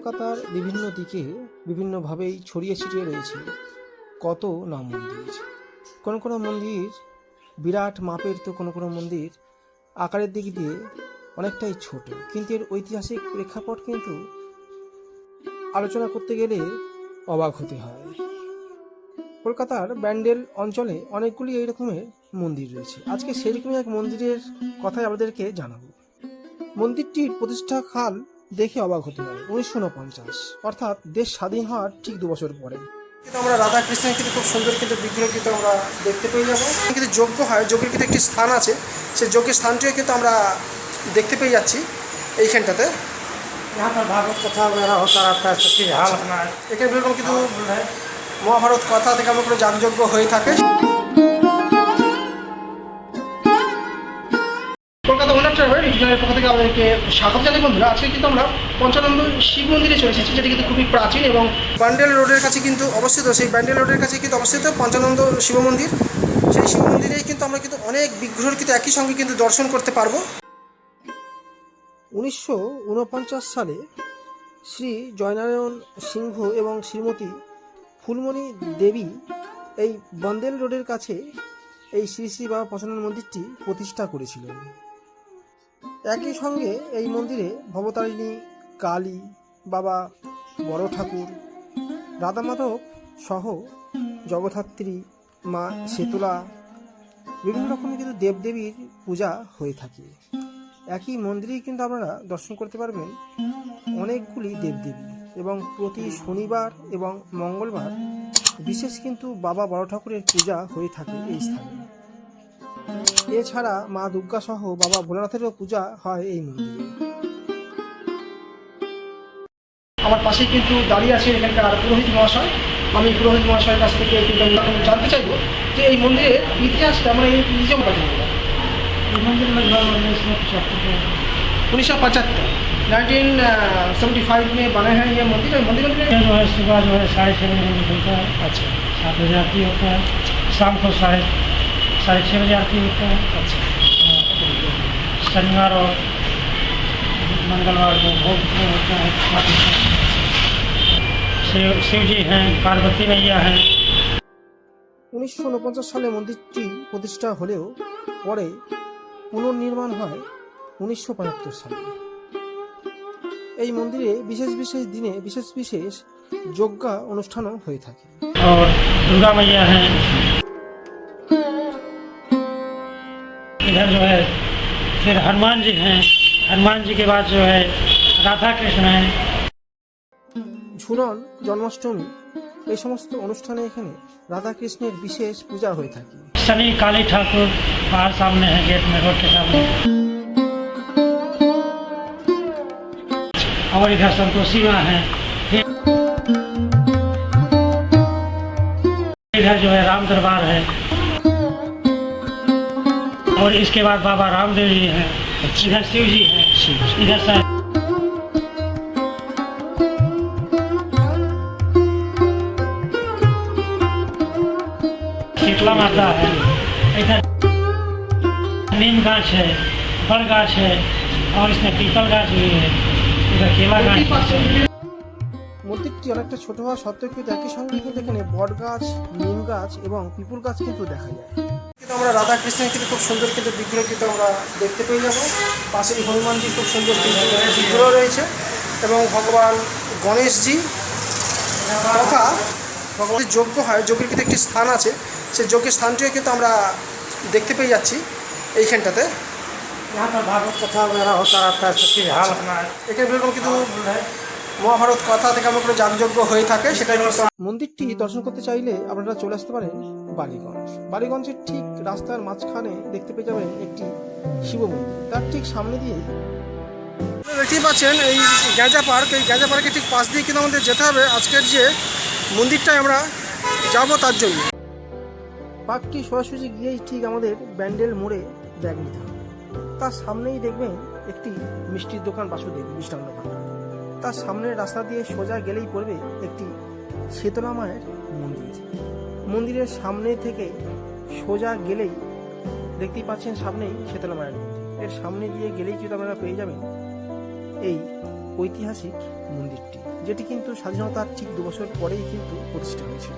কলকাতার বিভিন্ন দিকে বিভিন্নভাবেই ছড়িয়ে ছিটিয়ে রয়েছে কত না মন্দির। কোনো কোনো মন্দির বিরাট মাপের তো কোনো কোনো মন্দির আকারের দিক দিয়ে অনেকটাই ছোট। কিন্তু এর ঐতিহাসিক প্রেক্ষাপট কিন্তু আলোচনা করতে গেলে অবাক হতে হয়। কলকাতার ব্যান্ডেল অঞ্চলে অনেকগুলি এই রকমের মন্দির রয়েছে। আজকে সেরকমই এক মন্দিরের কথাই আমাদেরকে জানাব। মন্দিরটির প্রতিষ্ঠা কাল দেখে অবাক হতে হয় উনিশশো উনপঞ্চাশ অর্থাৎ দেশ স্বাধীন হওয়ার ঠিক দু বছর পরে কিন্তু আমরা রাধা কৃষ্ণের কিন্তু খুব সুন্দর কিন্তু বিগ্রহ কিন্তু আমরা দেখতে পেয়ে যাবো কিন্তু যজ্ঞ হয় যজ্ঞের কিন্তু একটি স্থান আছে সেই যজ্ঞের স্থানটিও কিন্তু আমরা দেখতে পেয়ে যাচ্ছি এইখানটাতে यहाँ पर भागवत कथा वगैरह होता रहता है सब चीज़ हाल अपना এখানে এরকম কিন্তু है মহাভারত কথা থেকে আমরা কোনো যাগযজ্ঞ হয়ে থাকে কলকাতা ওনার ট্রাভেল থেকে আমাদেরকে স্বাগত জানাই বন্ধুরা। আজকে কিন্তু আমরা পঞ্চানন্দ শিব মন্দিরে চলে যেটি কিন্তু খুবই প্রাচীন এবং রোডের কাছে কিন্তু অবস্থিত। সেই ব্যান্ডেল রোডের কাছে কিন্তু অবস্থিত পঞ্চানন্দ শিব মন্দির। সেই শিব মন্দিরেই কিন্তু আমরা কিন্তু অনেক কিন্তু একই সঙ্গে কিন্তু দর্শন করতে পারব। উনিশশো উনপঞ্চাশ সালে শ্রী জয়নারায়ণ সিংহ এবং শ্রীমতী ফুলমণি দেবী এই বন্দেল রোডের কাছে এই শ্রী শ্রী বাবা পঞ্চানন মন্দিরটি প্রতিষ্ঠা করেছিলেন। একই সঙ্গে এই মন্দিরে ভবতারিণী, কালী, বাবা বড় ঠাকুর, রাধা মাধব সহ জগদ্ধাত্রী, মা শীতলা বিভিন্ন রকমের কিন্তু দেবদেবীর পূজা হয়ে থাকে। একই মন্দিরেই কিন্তু আপনারা দর্শন করতে পারবেন অনেকগুলি দেবদেবী এবং প্রতি শনিবার এবং মঙ্গলবার বিশেষ কিন্তু বাবা বড় ঠাকুরের পূজা হয়ে থাকে এই স্থানে। এছাড়া মা দুর্গা সহ বাবা ভোলানাথেরও পূজা হয় এই মন্দিরে আমার পাশে কিন্তু দাঁড়িয়ে আছে এখানকার পুরোহিত মহাশয় আমি পুরোহিত মহাশয়ের কাছ থেকে একটু জানতে চাইবো যে এই মন্দিরের ইতিহাসটা আমরা এই নিজে মোটামুটি ये मंदिर लगभग उन्नीस सौ पचहत्तर के उन्नीस सौ पचहत्तर नाइनटीन सेवेंटी फाइव में बने हैं ये मंदिर है मंदिर मंदिर ये जो है सुबह जो है साढ़े छः बजे निकलता है अच्छा सात बजे आरती होता है शाम को साढ़े साढ़े छः बजे आरती होता है अच्छा शनिवार और मंगलवार को भोग जो होता है आरती का। शिव शिव जी हैं पार्वती मैया हैं উনিশশো উনপঞ্চাশ সালে মন্দিরটি প্রতিষ্ঠা হলেও পরে পুনর্নির্মাণ হয় উনিশশো পঁচাত্তর সালে এই মন্দিরে বিশেষ বিশেষ দিনে বিশেষ বিশেষ যজ্ঞা অনুষ্ঠানও হয়ে থাকে और दुर्गा मैया हैं जो है फिर हनुमान जी हैं हनुमान जी के बाद जो है राधा कृष्ण हैं ঝুলন জন্মাষ্টমী এই সমস্ত অনুষ্ঠানে এখানে রাধাকৃষ্ণের বিশেষ পূজা হয়ে থাকে शनि काली ठाकुर बाहर सामने है गेट में रोड के सामने और इधर संतोषी माँ है फिर इधर जो है राम दरबार है और इसके बाद बाबा रामदेव जी हैं इधर शिव जी हैं इधर से शीतला माता है इधर नीम गाछ है बड़ गाछ है और इसमें पीपल गाछ भी है इधर केला गाछ है মন্দিরটি অনেকটা ছোট হওয়া সত্ত্বেও কিন্তু একই সঙ্গে কিন্তু এখানে বট গাছ নিম গাছ এবং পিপুল গাছ কিন্তু দেখা যায় কিন্তু আমরা রাধা কৃষ্ণের খুব সুন্দর কিন্তু বিগ্রহ কিন্তু আমরা দেখতে পেয়ে যাব। পাশে হনুমানজি খুব সুন্দর বিগ্রহ রয়েছে এবং ভগবান গণেশজি তথা ভগবানের যজ্ঞ হয় যজ্ঞের কিন্তু একটি স্থান আছে। সেই যজ্ঞের স্থানটিও কিন্তু আমরা দেখতে পেয়ে যাচ্ছি এইখানটাতে। ভাগবত কথা এখানে বিরকম কিন্তু মহাভারত কথা থেকে আমরা কোনো যাগযজ্ঞ হয়ে থাকে সেটাই মন্দিরটি দর্শন করতে চাইলে আপনারা চলে আসতে পারেন বালিগঞ্জ। বালিগঞ্জের ঠিক রাস্তার মাঝখানে দেখতে পেয়ে যাবেন একটি শিব মন্দির। তার ঠিক সামনে দিয়ে দেখতেই পাচ্ছেন এই গ্যাঁজা পার্ক। এই গ্যাঁজা পার্কের ঠিক পাশ দিয়ে কিন্তু আমাদের যেতে হবে। আজকের যে মন্দিরটায় আমরা যাব তার জন্য। পার্কটি সোজাসুজি গিয়েই ঠিক আমাদের ব্যান্ডেল মোড়ে ব্যাগ নিতে হবে। তার সামনেই দেখবেন একটি মিষ্টির দোকান, বাসুদেব মিষ্টান্ন ভাণ্ডার তার সামনের রাস্তা দিয়ে সোজা গেলেই পড়বে একটি শীতলা মায়ের মন্দির। মন্দিরের সামনে থেকে সোজা গেলেই দেখতেই পাচ্ছেন সামনেই শীতলা মায়ের মন্দির। এর সামনে দিয়ে গেলেই কিন্তু আপনারা পেয়ে যাবেন এই ঐতিহাসিক মন্দিরটি, যেটি কিন্তু স্বাধীনতার ঠিক দু বছর পরেই কিন্তু প্রতিষ্ঠা হয়েছিল।